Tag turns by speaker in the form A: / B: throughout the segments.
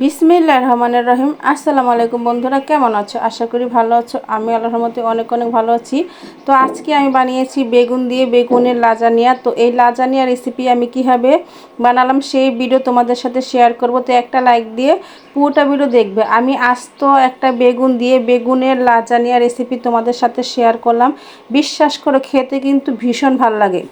A: বিসমিল্লা রহমানের রহিম। আসসালামু আলাইকুম বন্ধুরা, কেমন আছো? আশা করি ভালো আছো। আমি আল্লাহর রহমতে অনেক অনেক ভালো আছি। তো আজকে আমি বানিয়েছি বেগুন দিয়ে বেগুনের লাজানিয়া। তো এই লাজানিয়া রেসিপি আমি কীভাবে বানালাম সেই ভিডিও তোমাদের সাথে শেয়ার করব। তো একটা লাইক দিয়ে পুরোটা ভিডিও দেখবে। আমি আস্ত একটা বেগুন দিয়ে বেগুনের লাজানিয়া রেসিপি তোমাদের সাথে শেয়ার করলাম। বিশ্বাস করে, খেতে কিন্তু ভীষণ ভালো লাগে।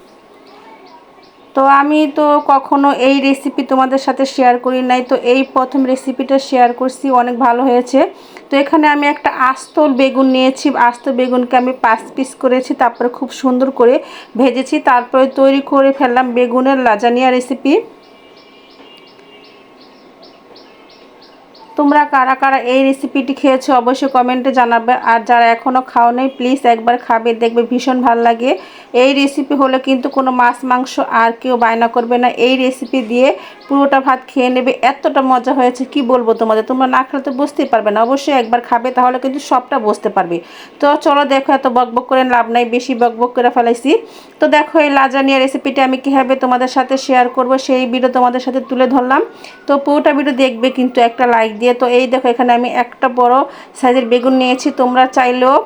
A: তো আমি তো কখনো এই রেসিপি তোমাদের সাথে শেয়ার করি নাই। তো এই প্রথম রেসিপিটা শেয়ার করছি, অনেক ভালো হয়েছে। তো এখানে আমি একটা আস্ত বেগুন নিয়েছি। আস্ত বেগুনকে আমি পাঁচ পিস করেছি, তারপরে খুব সুন্দর করে ভেজেছি। তারপরে তৈরি করে ফেললাম বেগুনের লাজানিয়া রেসিপি তোমরা কারা কারা এই রেসিপিটি খেয়েছো অবশ্যই কমেন্টে জানাবে। আর যারা এখনও খাও নেই প্লিজ একবার খাবে, দেখবে ভীষণ ভালো লাগে। এই রেসিপি হলে কিন্তু কোনো মাছ, মাংস আর কেউ বায়না করবে না। এই রেসিপি দিয়ে পুরোটা ভাত খেয়ে নেবে। এতটা মজা হয়েছে, কি বলব তোমাদের? তোমরা না খেলে তো বুঝতেই পারবে না। অবশ্যই একবার খাবে, তাহলে কিন্তু সবটা বুঝতে পারবে। তো চলো দেখো, এত বকবক করে লাভ নাই, বেশি বকবক করে ফেলাইছি। তো দেখো, এই লাজানিয়া রেসিপিটা আমি কীভাবে তোমাদের সাথে শেয়ার করব, সেই ভিডিও তোমাদের সাথে তুলে ধরলাম। তো পুরোটা ভিডিও দেখবে কিন্তু একটা লাইক দিয়ে, তো এই দেখো, এখানে আমি একটা বড় সাইজের বেগুন নিয়েছি। তোমরা চাইলেও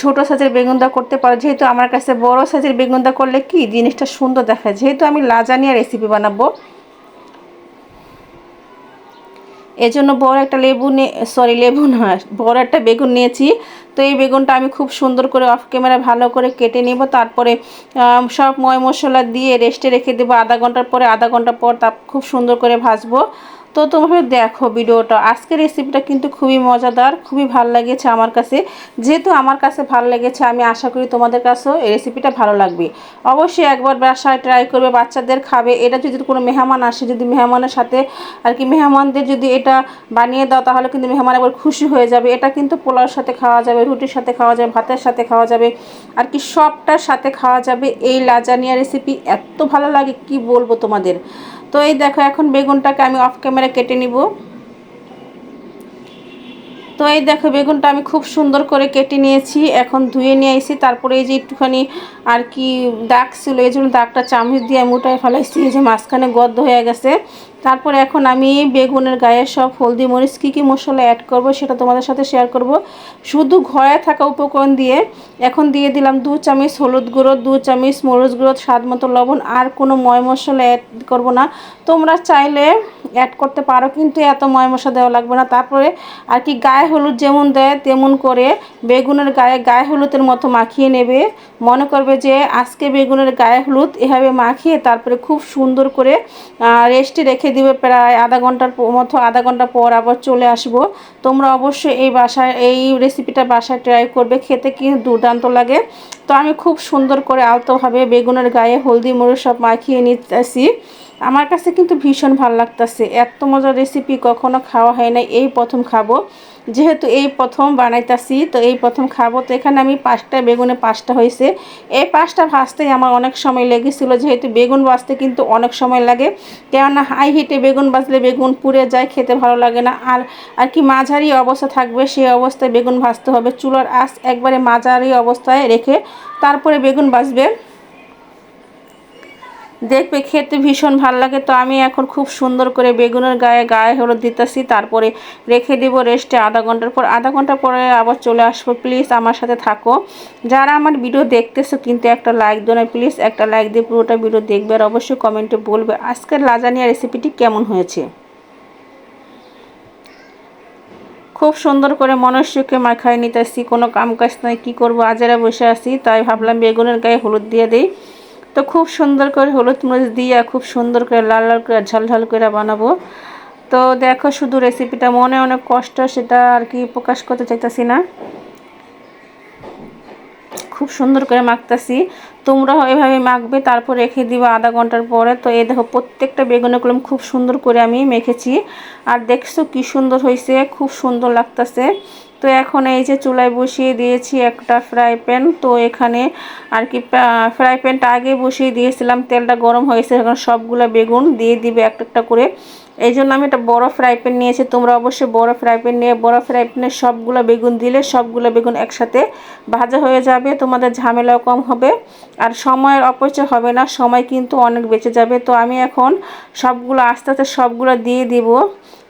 A: ছোট সাইজের বেগুনদা করতে পারো। যেহেতু আমার কাছে বড় সাইজের বেগুনদা করলে কি জিনিসটা সুন্দর দেখায়। যেহেতু আমি লাজানিয়া রেসিপি বানাবো। এজন্য বড় একটা লেবু নিয়ে সরি লেবু নয় বড় একটা বেগুন নিয়েছি। তো এই বেগুনটা আমি খুব সুন্দর করে অফ ক্যামেরা ভালো করে কেটে নেব। তারপরে সব ময় মশলা দিয়ে রেস্টে রেখে দেবো। আধা ঘণ্টার পরে, আধা ঘণ্টা পর তা খুব সুন্দর করে ভাজবো। তো তোমরা দেখো ভিডিওটা। আজকের রেসিপিটা কিন্তু খুবই মজাদার, খুবই ভালো লেগেছে আমার কাছে। যেহেতু আমার কাছে ভালো লেগেছে, আমি আশা করি তোমাদের কাছেও এই রেসিপিটা ভালো লাগবে। অবশ্যই একবার বাসায় ট্রাই করবে, বাচ্চাদের খাবে। এটা যদি কোনো মেহমান আসে, যদি মেহমানের সাথে আর কি মেহমানদের যদি এটা বানিয়ে দাও, তাহলে কিন্তু মেহমান একবার খুশি হয়ে যাবে। এটা কিন্তু পোলাওর সাথে খাওয়া যাবে, রুটির সাথে খাওয়া যাবে, ভাতের সাথে খাওয়া যাবে। আর কি সবটার সাথে খাওয়া যাবে। এই লাজানিয়া রেসিপি এত ভালো লাগে, কি বলব তোমাদের? তো এই দেখো এখন বেগুনটাকে আমি অফ ক্যামেরা কেটে নিব। তো এই দেখো বেগুনটা আমি খুব সুন্দর করে কেটে নিয়েছি, এখন ধুয়ে নিয়ে এসেছি তারপরে এই যে একটুখানি আর কি দাগ ছিল, এই জন্য দাগটা চামচ দিয়ে মুটায় ফেলাইছি, এই যে মাঝখানে গদ্ধ হয়ে গেছে। তারপরে এখন আমি বেগুনের গায়ে সব হলদি মরিচ কী কী মশলা অ্যাড করব সেটা তোমাদের সাথে শেয়ার করব। শুধু ঘরে থাকা উপকরণ দিয়ে এখন দিয়ে দিলাম দু চামচ হলুদ গুঁড়ো, দু চামচ মরিচ গুঁড়ো, স্বাদ মতো লবণ, আর কোনো ময় মশলা অ্যাড করব না। তোমরা চাইলে অ্যাড করতে পারো, কিন্তু এত ময় মশা দেওয়া লাগবে না। তারপরে আর কি গায়ে হলুদ যেমন দেয়, তেমন করে বেগুনের গায়ে গায়ে হলুদের মতো মাখিয়ে নেবে। মনে করবে যে আজকে বেগুনের গায়ে হলুদ, এভাবে মাখিয়ে তারপরে খুব সুন্দর করে রেস্টে রেখে দিবে প্রায় আধা ঘণ্টার মতো আধা ঘণ্টা পর আবার চলে আসব। তোমরা অবশ্যই এই বাসায়, এই রেসিপিটা বাসায় ট্রাই করবে, খেতে কি দুর্দান্ত লাগে। তো আমি খুব সুন্দর করে আলতোভাবে বেগুনের গায়ে হলদি, মরিচ সব মাখিয়ে নিতেছি। আমার কাছে কিন্তু ভীষণ ভালো লাগতেছে। এত মজার রেসিপি কখনো খাওয়া হয় না এই প্রথম খাব। যেহেতু এই প্রথম বানাইতাছি, তো এই প্রথম খাব। তো এখানে আমি পাঁচটা, বেগুনে পাঁচটা হয়েছে। এই পাঁচটা ভাজতেই আমার অনেক সময় লেগেছিল, যেহেতু বেগুন ভাজতে কিন্তু অনেক সময় লাগে। কেননা হাই হিটে বেগুন বাজলে বেগুন পুড়ে যায়, খেতে ভালো লাগে না। আর আর কি মাঝারি অবস্থা থাকবে সেই অবস্থায় বেগুন ভাজতে হবে। চুলার আঁচ একবারে মাঝারি অবস্থায় রেখে তারপরে বেগুন ভাজবে। দেখবে খেতে ভীষণ ভালো লাগে। তো আমি এখন খুব সুন্দর করে বেগুনের গায়ে গায়ে হলুদ দিতেছি, তারপরে রেখে দিব রেস্টে আধা ঘণ্টার পর। আধা ঘণ্টা পরে আবার চলে আসব। প্লিজ আমার সাথে থাকো। যারা আমার ভিডিও দেখতেছো কিন্তু একটা লাইক দেয় না, প্লিজ একটা লাইক দিয়ে পুরোটা ভিডিও দেখবে আর অবশ্যই কমেন্টে বলবে আজকের লাজানিয়া রেসিপিটি কেমন হয়েছে। খুব সুন্দর করে মনুষ্যকে মাখায় নিতেছি, কোনো কাম কাজ নাই, কী করব? আজেরা বসে আছি, তাই ভাবলাম বেগুনের গায়ে হলুদ দিয়ে দিই। তো খুব সুন্দর করে হলুদ মরিচ দিয়ে খুব সুন্দর করে লাল লাল করে ঝাল ঝাল করে বানাবো। তো দেখো শুধু রেসিপিটা মনে অনেক কষ্ট, সেটা আর কি প্রকাশ করতে চাইতেছি না। খুব সুন্দর করে মাখতেছি। তোমরাও এভাবে মাখবে, তারপর রেখে দিবা আধা ঘণ্টার পরে। তো এই দেখো, প্রত্যেকটা বেগুনের কলম খুব সুন্দর করে আমি মেখেছি। আর দেখছ কি সুন্দর হয়েছে, খুব সুন্দর লাগতেছে। তো এখন এই যে চুলায় বসিয়ে দিয়েছি একটা ফ্রাই প্যান। তো এখানে আর কি ফ্রাই প্যানটা আগে বসিয়ে দিয়েছিলাম, তেলটা গরম হয়েছে, এখন সবগুলো বেগুন দিয়ে দিবে একটা একটা করে। এই জন্য আমি একটা বড় ফ্রাই প্যান নিয়েছি, তোমরা অবশ্যই বড় ফ্রাই প্যান নিয়ে, বড় ফ্রাই প্যানে সবগুলো বেগুন দিলে সবগুলো বেগুন একসাথে ভাজা হয়ে যাবে, তোমাদের ঝামেলাও কম হবে। আর সময়ের অপচয় হবে না, সময় কিন্তু অনেক বেঁচে যাবে। তো আমি এখন সবগুলো, আস্তে আস্তে সবগুলো দিয়ে দিব।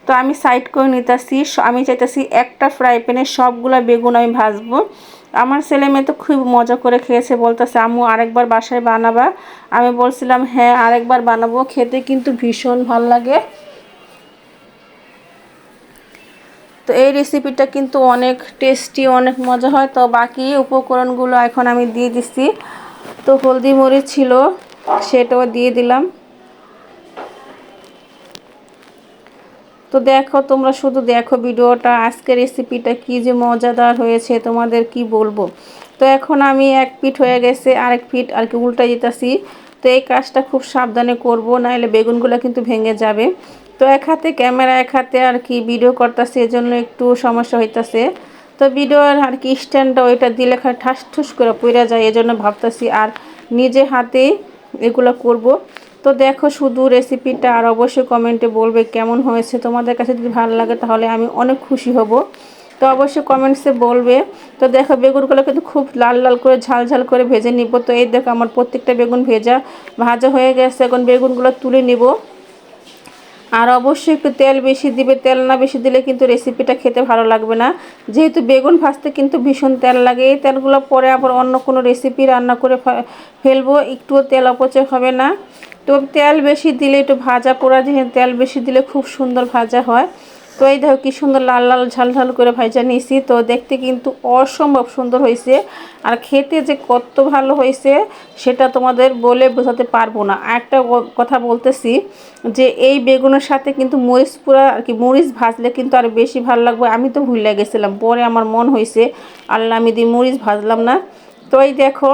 A: তো আমি সাইড করে নিতেছি আমি চাইতেছি একটা ফ্রাই প্যানে সবগুলো বেগুন আমি ভাজবো। আমার ছেলে মেয়ে তো খুব মজা করে খেয়েছে, বলতেছে, আম্মু, আরেকবার বাসায় বানাবা। আমি বলছিলাম হ্যাঁ আরেকবার বানাবো, খেতে কিন্তু ভীষণ ভালো লাগে। তো এই রেসিপিটা কিন্তু অনেক টেস্টি অনেক মজা হয়। তো বাকি উপকরণগুলো এখন আমি দিয়ে দিচ্ছি তো হলদি মরিচ ছিল, সেটাও দিয়ে দিলাম। তো দেখো, তোমরা শুধু দেখো ভিডিওটা, আজকের রেসিপিটা কি যে মজাদার হয়েছে, তোমাদের কি বলব? তো এখন আমি এক পিঠ হয়ে গেছে, আরেক পিঠ আর কি উল্টা যেতেছি তো এই কাজটা খুব সাবধানে করব, নাহলে বেগুনগুলো কিন্তু ভেঙে যাবে। তো এক হাতে, ক্যামেরা এক হাতে আর কি ভিডিও করতেছে, এজন্য একটু সমস্যা হইতাছে। তো ভিডিওর আর কি স্ট্যান্ডটা ওইটা দিলে খায় ঠাস ঠুস করে পড়ে যায়, এজন্য ভাবতেছি আর নিজে হাতে এগুলো করব। তো দেখো শুধু রেসিপিটা আর অবশ্যই কমেন্টে বলবে কেমন হয়েছে। তোমাদের কাছে যদি ভালো লাগে তাহলে আমি অনেক খুশি হব। তো অবশ্যই কমেন্টসে বলবে। তো দেখো বেগুনগুলো কিন্তু খুব লাল লাল করে ঝাল ঝাল করে ভেজে নিব। তো এই দেখো আমার প্রত্যেকটা বেগুন ভেজা, ভাজা হয়ে গেছে। এখন বেগুনগুলো তুলে নিব। আর অবশ্যই একটু তেল বেশি দিবে, তেল না বেশি দিলে কিন্তু রেসিপিটা খেতে ভালো লাগবে না। যেহেতু বেগুন ভাজতে কিন্তু ভীষণ তেল লাগে, এই তেলগুলো পরে আবার অন্য কোনো রেসিপি রান্না করে ফেলব, একটুও তেল অপচয় হবে না। তো তেল বেশি দিলে একটু ভাজা পোড়া, যেহেতু তেল বেশি দিলে খুব সুন্দর ভাজা হয়। তো এই দেখো কি সুন্দর লাল লাল ঝাল ঝাল করে ভাইজা নিয়েছি। তো দেখতে কিন্তু অসম্ভব সুন্দর হয়েছে। আর খেতে যে কত ভালো হয়েছে, সেটা তোমাদের বলে বোঝাতে পারব না। একটা কথা বলতেছি যে এই বেগুনের সাথে কিন্তু মরিচ পুরা আর কি মরিচ ভাজলে কিন্তু আর বেশি ভালো লাগবে। আমি তো ভুলে গেছিলাম, পরে আমার মন হয়েছে, আল্লাহ আমি দিয়ে মরিচ ভাজলাম না। তো এই দেখো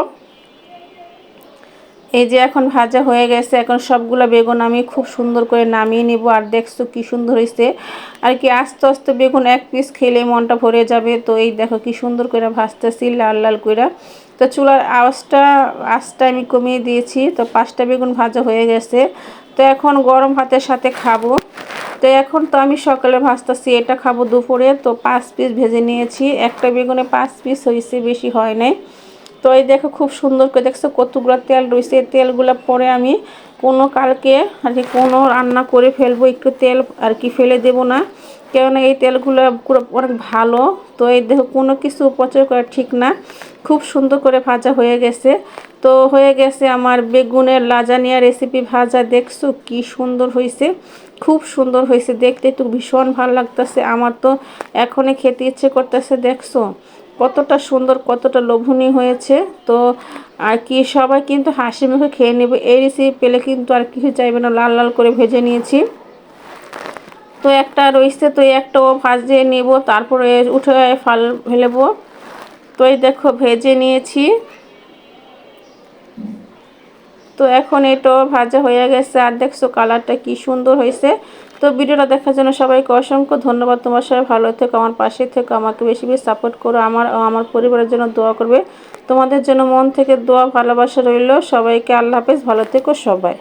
A: এই যে এখন ভাজা হয়ে গেছে, এখন সবগুলো বেগুন আমি খুব সুন্দর করে নামিয়ে নিব। আর দেখছ কি সুন্দর হয়েছে আর কি আস্তে আস্তে বেগুন এক পিস খেলে মনটা ভরে যাবে। তো এই দেখো কি সুন্দর করে ভাজতেছি, লাল লাল করে তো চুলার আওয়াজটা, আঁচটা আমি কমিয়ে দিয়েছি। তো পাঁচটা বেগুন ভাজা হয়ে গেছে। তো এখন গরম ভাতের সাথে খাব। তো এখন তো আমি সকালে ভাজতেছি, এটা খাব দুপুরে। তো পাঁচ পিস ভেজে নিয়েছি। একটা বেগুনে পাঁচ পিস হয়েছে বেশি হয় নাই। তো এই দেখো খুব সুন্দর করে দেখছ কতগুলো তেল রয়েছে। এই তেলগুলো পরে আমি কোনো কালকে আর কি কোনো রান্না করে ফেলব, একটু তেল আর কি ফেলে দেব না। কেননা এই তেলগুলো অনেক ভালো। তো এই দেখো কোনো কিছু উপচয় করা ঠিক না। খুব সুন্দর করে ভাজা হয়ে গেছে। তো হয়ে গেছে আমার বেগুনের লাজানিয়া রেসিপি ভাজা। দেখছ কি সুন্দর হয়েছে। খুব সুন্দর হয়েছে। দেখতে একটু ভীষণ ভালো লাগতেছে। আমার তো এখনই খেতে ইচ্ছে করতেছে, দেখছ? কতটা সুন্দর, কতটা লোভনীয় হয়েছে। তো, আর কি, সবাই কিন্তু হাসি মুখে খেয়ে নেবে। এই রেসিপি পেলে কিন্তু আর কিছু চাইবে না, লাল লাল করে ভেজে নিয়েছি। তো একটা রয়েছে, তো একটাও ভাজে নেব, তারপরে উঠে ফাল, ফেলেবো। তো এই দেখো, ভেজে নিয়েছি। তো এখন এটাও ভাজা হয়ে গেছে, আর দেখছ কালারটা কি সুন্দর হয়েছে। তো ভিডিওটা দেখার জন্য সবাইকে অসংখ্য ধন্যবাদ। তোমার সবাই ভালো থেকো, আমার পাশে থেকো, আমাকে বেশি বেশি সাপোর্ট করো, আমার আমার পরিবারের জন্য দোয়া করবে। তোমাদের জন্য মন থেকে দোয়া, ভালোবাসা রইল। সবাইকে আল্লাহ হাফেজ, ভালো থেকো সবাই।